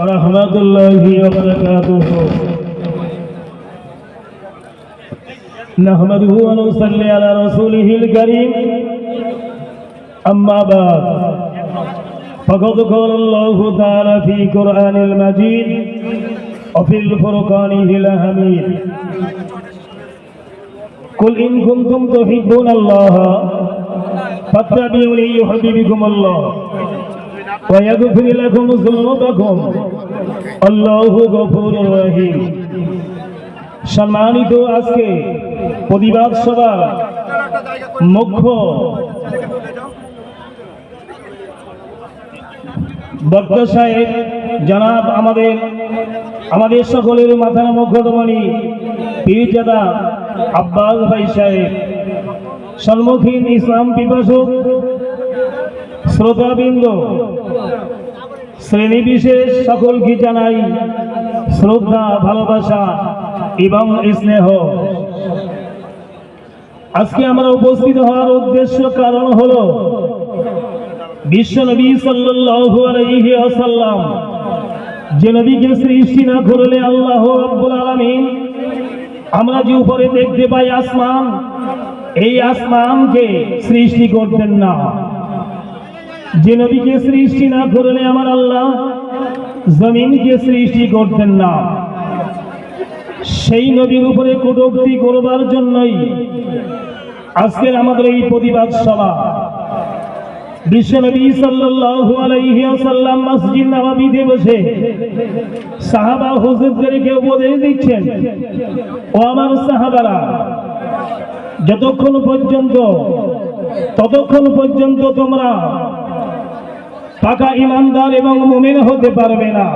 ورحمة الله وبركاته. نحمده ونصلي على رسوله الكريم. أما بعد فقد قال الله تعالى في قرآن المجيد وفي الفرقان الحميد. قل إن كنتم تحبون الله فاتبعوني يحببكم الله. ويغفر لكم ذنوبكم الله غفور রহিম সম্মানিত আজকে প্রতিবাদ সভা মুখ্য বক্তা সাহেব জনাব আমাদের আমাদের সকলের মাথার মুখ্যমণি পীরজাদা আব্বাস ভাই সাহেব সম্মুখীন ইসলাম পিপাসক শ্রোতাবৃন্দ শ্রেণি বিশেষ সকলকে জানাই শ্রদ্ধা, ভালোবাসা এবং স্নেহ। আজকে আমরা উপস্থিত হওয়ার উদ্দেশ্য কারণ হলো, বিশ্ব নবী সাল্লাল্লাহু আলাইহি ওয়াসাল্লাম, যে নবীকে সৃষ্টি না করলে আল্লাহ রাব্বুল আলামিন, আমরা যে উপরে দেখতে পাই আসমান, এই আসমানকে সৃষ্টি করতেন না। যে নবীকে সৃষ্টি না করলে আমার আল্লাহ জমিনকে সৃষ্টি করতেন না। সেই নবীর উপরে কটূক্তি করবার জন্যই আজকের আমাদের এই প্রতিবাদ সভা। সাহাবা উপদেশ দিচ্ছেন, ও আমার যতক্ষণ পর্যন্ত, ততক্ষণ পর্যন্ত তোমরা পাকা ইমানদার এবং মুমিন হতে পারবে না।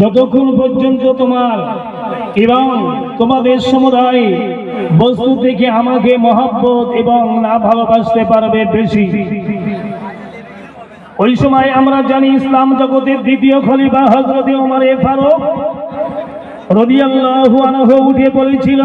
যতক্ষণ পর্যন্ত তোমার এবং তোমাদের সমুদায় বস্তু থেকে আমাকে মহাব্বত এবং না ভালোবাসতে পারবে বেশি। ওই সময় আমরা জানি ইসলাম জগতের দ্বিতীয় খলিফা হজরত ওমরে ফারুক রদিয়াল্লাহু আনহু উঠে বলেছিল